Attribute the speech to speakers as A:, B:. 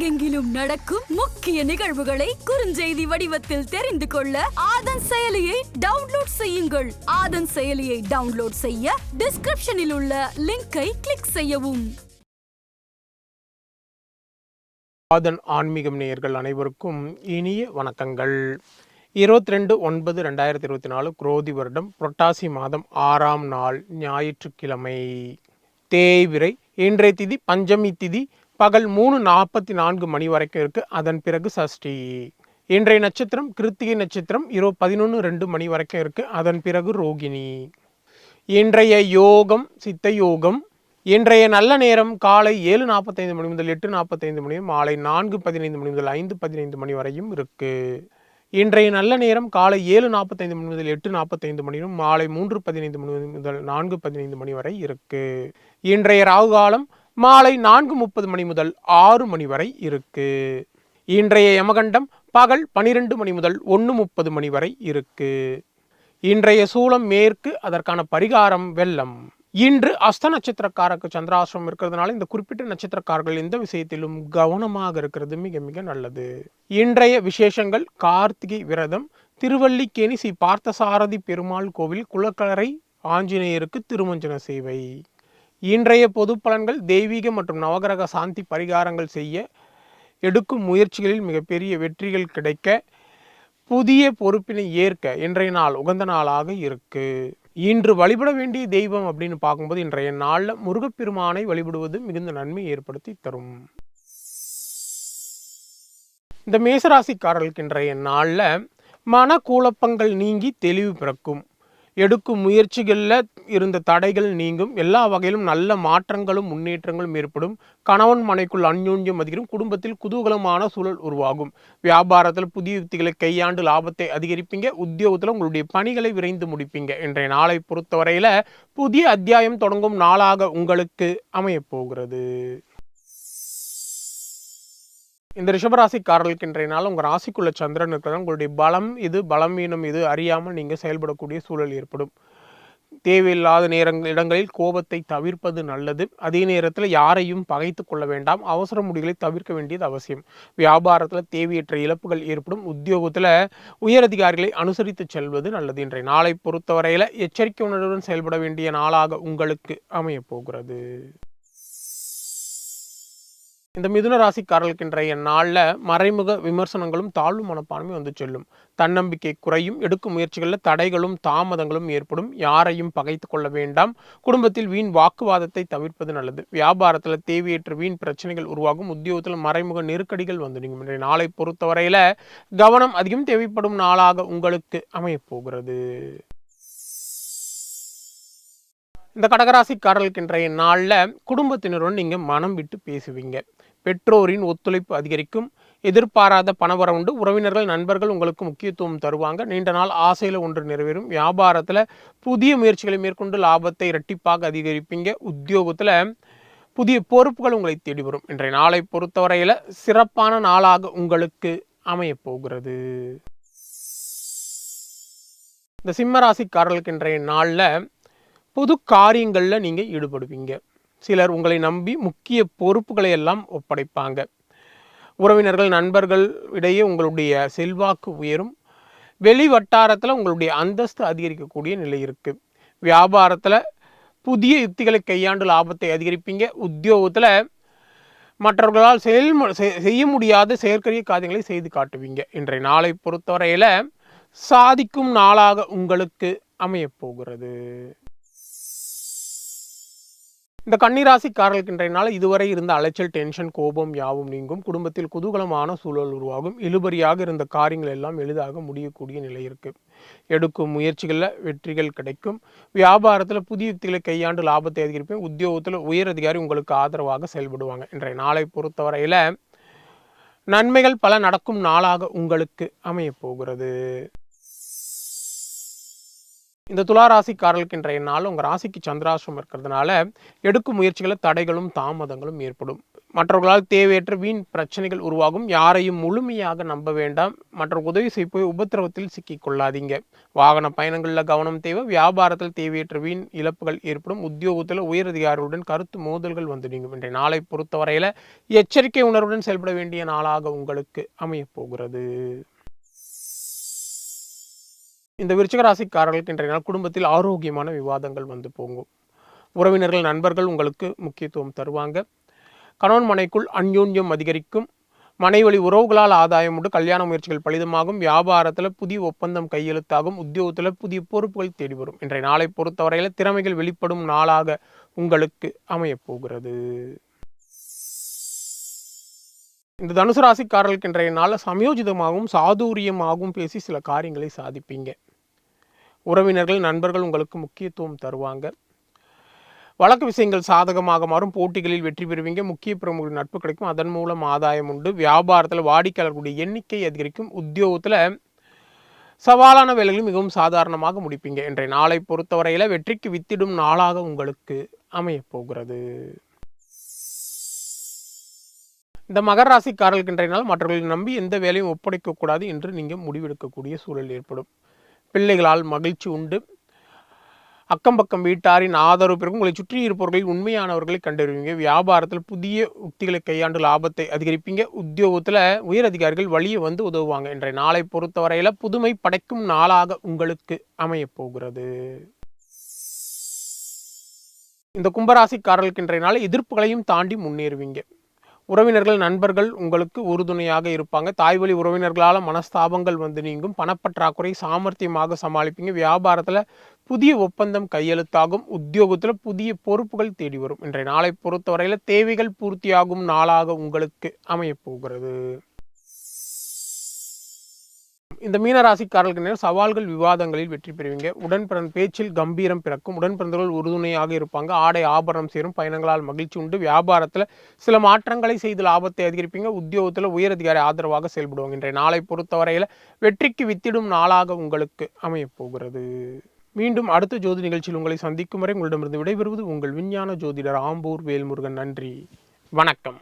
A: உலகெங்கிலும் நடக்கும் முக்கிய நிகழ்வுகளை குறுஞ்செய்தி வடிவத்தில் தெரிந்து கொள்ள ஆதன் செயலியை டவுன்லோட் செய்யுங்கள். ஆதன் செயலியை டவுன்லோட் செய்ய டிஸ்கிரிப்ஷனில் உள்ள லிங்கை கிளிக் செய்யவும்.
B: ஆதன் ஆன்மீகம் நேயர்கள் அனைவருக்கும் இனிய வணக்கங்கள். இருபத்தி ரெண்டு ஒன்பது ரெண்டாயிரத்தி இருபத்தி நாலு குரோதி வருடம் புரட்டாசி மாதம் ஆறாம் நாள் ஞாயிற்றுக்கிழமை. தேய்விரை இன்றைய திதி பஞ்சமி திதி பகல் மூணு நாற்பத்தி நான்கு மணி வரைக்கும் இருக்கு. அதன் பிறகு சஷ்டி. இன்றைய நட்சத்திரம் கிருத்திகை நட்சத்திரம் இரவு பதினொன்று ரெண்டு மணி வரைக்கும் இருக்கு. அதன் பிறகு ரோகிணி. இன்றைய யோகம் சித்த யோகம். இன்றைய நல்ல நேரம் காலை ஏழு நாற்பத்தைந்து மணி முதல் எட்டு நாற்பத்தைந்து மணி மாலை நான்கு பதினைந்து மணி முதல் ஐந்து பதினைந்து மணி வரையும் இருக்கு. இன்றைய நல்ல நேரம் காலை ஏழு நாற்பத்தைந்து மணி முதல் எட்டு நாற்பத்தைந்து மணியும் மாலை மூன்று பதினைந்து மணி முதல் நான்கு பதினைந்து மணி வரை இருக்கு. இன்றைய ராகு காலம் மாலை நான்கு முப்பது மணி முதல் ஆறு மணி வரை இருக்கு. இன்றைய யமகண்டம் பகல் பனிரெண்டு மணி முதல் ஒன்று முப்பது மணி வரை இருக்கு. இன்றைய சூலம் மேற்கு அதற்கான பரிகாரம் வெள்ளம். இன்று அஸ்த நட்சத்திரக்காரருக்கு சந்திராசிரமம் இருக்கிறதுனால இந்த குறிப்பிட்ட நட்சத்திரக்காரர்கள் எந்த விஷயத்திலும் கவனமாக இருக்கிறது மிக மிக நல்லது. இன்றைய விசேஷங்கள் கார்த்திகை விரதம் திருவல்லிக்கேணி ஸ்ரீ பார்த்தசாரதி பெருமாள் கோவில் குளக்கரை ஆஞ்சநேயருக்கு திருமஞ்சன சேவை. இன்றைய பொது பலன்கள் தெய்வீக மற்றும் நவகிரக சாந்தி பரிகாரங்கள் செய்ய எடுக்கும் முயற்சிகளில் மிகப்பெரிய வெற்றிகள் கிடைக்க புதிய பொறுப்பினை ஏற்க இன்றைய நாள் உகந்த நாளாக இருக்கு. இன்று வழிபட வேண்டிய தெய்வம் அப்படின்னு பார்க்கும்போது இன்றைய நாளில் முருகப்பெருமானை வழிபடுவது மிகுந்த நன்மை ஏற்படுத்தி தரும். இந்த மேசராசிக்காரர்களுக்கு இன்றைய நாளில் மன குழப்பங்கள் நீங்கி தெளிவு பிறக்கும். எடுக்கும் முயற்சிகளில் இருந்த தடைகள் நீங்கும். எல்லா வகையிலும் நல்ல மாற்றங்களும் முன்னேற்றங்களும் ஏற்படும். கணவன் மனைக்குள் அந்யோன்யம் அதிகரும் குடும்பத்தில் குதூகலமான சூழல் உருவாகும். வியாபாரத்தில் புதிய யுக்திகளை கையாண்டு லாபத்தை அதிகரிப்பீங்க. உத்தியோகத்தில் உங்களுடைய பணிகளை விரைந்து முடிப்பீங்க. இன்றைய நாளை பொறுத்தவரையில் புதிய அத்தியாயம் தொடங்கும் நாளாக உங்களுக்கு அமையப்போகிறது இந்த ரிஷபராசிக்காரர்களுக்கு இன்றைய நாள் உங்கள் ராசிக்குள்ள சந்திரன் இருக்கிறதா உங்களுடைய பலம் இது பலவீனம் இது அறியாமல் நீங்கள் செயல்படக்கூடிய சூழல் ஏற்படும். தேவையில்லாத நேரங்கள் இடங்களில் கோபத்தை தவிர்ப்பது நல்லது. அதே நேரத்தில் யாரையும் பகைத்து கொள்ள வேண்டாம். அவசர முடிவுகளை தவிர்க்க வேண்டியது அவசியம். வியாபாரத்தில் தேவையற்ற இழப்புகள் ஏற்படும். உத்தியோகத்தில் உயரதிகாரிகளை அனுசரித்து செல்வது நல்லது. இன்றைய நாளை பொறுத்தவரையில் எச்சரிக்கை உணர்வுடன் செயல்பட வேண்டிய நாளாக உங்களுக்கு அமையப் போகிறது. இந்த மிதுன ராசிக்காரர்களுக்கு இன்றைய நாளில் மறைமுக விமர்சனங்களும் தாழ்வு மனப்பான்மை வந்து செல்லும். தன்னம்பிக்கை குறையும் எடுக்கும் முயற்சிகளில் தடைகளும் தாமதங்களும் ஏற்படும். யாரையும் பகைத்து கொள்ள வேண்டாம். குடும்பத்தில் வீண் வாக்குவாதத்தை தவிர்ப்பது நல்லது. வியாபாரத்தில் தேவையற்ற வீண் பிரச்சனைகள் உருவாகும். உத்தியோகத்தில் மறைமுக நெருக்கடிகள் வந்து நீங்கள் இன்றைய நாளை பொறுத்தவரையில் கவனம் அதிகம் தேவைப்படும் நாளாக உங்களுக்கு அமையப்போகிறது. இந்த கடகராசிக்காரர்களுக்கு இன்றைய நாளில் குடும்பத்தினருடன் நீங்கள் மனம் விட்டு பேசுவீங்க. பெற்றோரின் ஒத்துழைப்பு அதிகரிக்கும். எதிர்பாராத பணவரவுண்டு உறவினர்கள் நண்பர்கள் உங்களுக்கு முக்கியத்துவம் தருவாங்க. நீண்ட நாள் ஆசையில் ஒன்று நிறைவேறும். வியாபாரத்தில் புதிய முயற்சிகளை மேற்கொண்டு லாபத்தை இரட்டிப்பாக அதிகரிப்பீங்க. உத்தியோகத்தில் புதிய பொறுப்புகள் உங்களை தேடி வரும் இன்றைய நாளை பொறுத்தவரையில் சிறப்பான நாளாக உங்களுக்கு அமையப்போகிறது இந்த சிம்மராசிக்காரர்களுக்கு இன்றைய நாளில் புது காரியங்களில் நீங்கள் ஈடுபடுவீங்க. சிலர் உங்களை நம்பி முக்கிய பொறுப்புகளை எல்லாம் ஒப்படைப்பாங்க. உறவினர்கள் நண்பர்கள் இடையே உங்களுடைய செல்வாக்கு உயரும். வெளி வட்டாரத்தில் உங்களுடைய அந்தஸ்து அதிகரிக்கக்கூடிய நிலை இருக்குது வியாபாரத்தில் புதிய யுக்திகளை கையாண்டு லாபத்தை அதிகரிப்பீங்க. உத்தியோகத்தில் மற்றவர்களால் செயல் செய்ய முடியாத செயற்கரிய காரியங்களை செய்து காட்டுவீங்க. இன்றைய நாளை பொறுத்தவரையில் சாதிக்கும் நாளாக உங்களுக்கு அமையப் போகிறது. இந்த கன்னிராசிக்காரர்களுக்கு இன்றைய நாள் இதுவரை இருந்த அலைச்சல் டென்ஷன் கோபம் யாவும் நீங்கும். குடும்பத்தில் குதூகலமான சூழல் உருவாகும். இழுபறியாக இருந்த காரியங்கள் எல்லாம் எளிதாக முடியக்கூடிய நிலை இருக்கு. எடுக்கும் முயற்சிகளில் வெற்றிகள் கிடைக்கும். வியாபாரத்தில் புதிய யுக்திகளை கையாண்டு லாபத்தை அதிகரிப்பேன். உத்தியோகத்தில் உயர் அதிகாரி உங்களுக்கு ஆதரவாக செயல்படுவாங்க. இன்றைய நாளை பொறுத்தவரையில் நன்மைகள் பல நடக்கும் நாளாக உங்களுக்கு அமையப் போகிறது. இந்த துலா ராசிக்காரர்களுக்கு இன்றைய நாள் உங்கள் ராசிக்கு சந்திராசிரம் இருக்கிறதுனால எடுக்கும் முயற்சிகளை தடைகளும் தாமதங்களும் ஏற்படும். மற்றவர்களால் தேவையற்ற வீண் பிரச்சனைகள் உருவாகும். யாரையும் முழுமையாக நம்ப வேண்டாம். மற்ற உதவி செய்ய போய் உபத்திரவத்தில் சிக்கிக்கொள்ளாதீங்க வாகன பயணங்களில் கவனம் தேவை. வியாபாரத்தில் தேவையற்ற வீண் இழப்புகள் ஏற்படும். உத்தியோகத்தில் உயரதிகாரிகளுடன் கருத்து மோதல்கள் வந்து நீங்கும். இன்றைய நாளை பொறுத்தவரையில் எச்சரிக்கை உணர்வுடன் செயல்பட வேண்டிய நாளாக உங்களுக்கு அமையப் போகிறது. இந்த விருச்சிக ராசிக்காரர்களுக்கு இன்றைய நாள் குடும்பத்தில் ஆரோக்கியமான விவாதங்கள் வந்து போகும். உறவினர்கள் நண்பர்கள் உங்களுக்கு முக்கியத்துவம் தருவாங்க. கணவன் மனைக்குள் அந்யோன்யம் அதிகரிக்கும். மனைவழி உறவுகளால் ஆதாயம் உண்டு. கல்யாண முயற்சிகள் பலிதமாகும். வியாபாரத்தில் புதிய ஒப்பந்தம் கையெழுத்தாகும். உத்தியோகத்தில் புதிய பொறுப்புகள் தேடி வரும் இன்றைய நாளை பொறுத்தவரையில் திறமைகள் வெளிப்படும் நாளாக உங்களுக்கு அமையப் போகிறது. இந்த தனுசு ராசிக்காரர்களுக்கு இன்றைய நாளில் சமயோஜிதமாகவும் சாதுரியமாகவும் பேசி சில காரியங்களை சாதிப்பீங்க. உறவினர்கள் நண்பர்கள் உங்களுக்கு முக்கியத்துவம் தருவாங்க. வழக்கு விஷயங்கள் சாதகமாக மாறும். போட்டிகளில் வெற்றி பெறுவீங்க. முக்கிய பிரமுகர்கள் நட்பு கிடைக்கும். அதன் மூலம் ஆதாயம் உண்டு. வியாபாரத்தில் வாடிக்கையாளர்களுடைய எண்ணிக்கை அதிகரிக்கும். உத்தியோகத்தில் சவாலான வேலைகளும் மிகவும் சாதாரணமாக முடிப்பீங்க. இன்றைய நாளை பொறுத்தவரையில் வெற்றிக்கு வித்திடும் நாளாக உங்களுக்கு அமையப்போகிறது இந்த மகர ராசிக்காரர்களுக்கு இன்றைய நாள் மற்றவர்களை நம்பி எந்த வேலையும் ஒப்படைக்கக்கூடாது என்று நீங்கள் முடிவெடுக்கக்கூடிய சூழல் ஏற்படும். பிள்ளைகளால் மகிழ்ச்சி உண்டு. அக்கம் பக்கம் வீட்டாரின் ஆதரவு பிறகு உங்களை சுற்றி இருப்பவர்களில் உண்மையானவர்களை கண்டறிவீங்க. வியாபாரத்தில் புதிய உக்திகளை கையாண்டு லாபத்தை அதிகரிப்பீங்க. உத்தியோகத்தில் உயர் அதிகாரிகள் வழியை வந்து உதவுவாங்க. இன்றைய நாளை பொறுத்தவரையில் புதுமை படைக்கும் நாளாக உங்களுக்கு அமையப்போகிறது இந்த கும்பராசிக்காரர்களுக்கு இன்றைய நாள் எதிர்ப்புகளையும் தாண்டி முன்னேறுவீங்க. உறவினர்கள் நண்பர்கள் உங்களுக்கு உறுதுணையாக இருப்பாங்க. தாய்வழி உறவினர்களால் மனஸ்தாபங்கள் வந்து நீங்கும். பணப்பற்றாக்குறை சாமர்த்தியமாக சமாளிப்பீங்க. வியாபாரத்தில் புதிய ஒப்பந்தம் கையெழுத்தாகும். உத்தியோகத்தில் புதிய பொறுப்புகள் தேடி வரும். இன்றைய நாளை பொறுத்தவரையில் தேவைகள் பூர்த்தியாகும் நாளாக உங்களுக்கு அமையப் போகிறது. இந்த மீனராசிக்காரர்களுக்கு நேரம் சவால்கள் விவாதங்களில் வெற்றி பெறுவீங்க. உடன்பிறன் பேச்சில் கம்பீரம் பிறக்கும். உடன்பிறந்தவர்கள் உறுதுணையாக இருப்பாங்க. ஆடை ஆபரணம் சேரும். பயணங்களால் மகிழ்ச்சி உண்டு. வியாபாரத்தில் சில மாற்றங்களை செய்து லாபத்தை அதிகரிப்பீங்க. உத்தியோகத்தில் உயரதிகாரி ஆதரவாக செயல்படுவாங்க. இன்றைய நாளை பொறுத்தவரையில் வெற்றிக்கு வித்திடும் நாளாக உங்களுக்கு அமையப் போகிறது. மீண்டும் அடுத்த ஜோதி நிகழ்ச்சியில் உங்களை சந்திக்கும் வரை உங்களிடமிருந்து விடைபெறுவது உங்கள் விஞ்ஞான ஜோதிடர் ஆம்பூர் வேல்முருகன். நன்றி. வணக்கம்.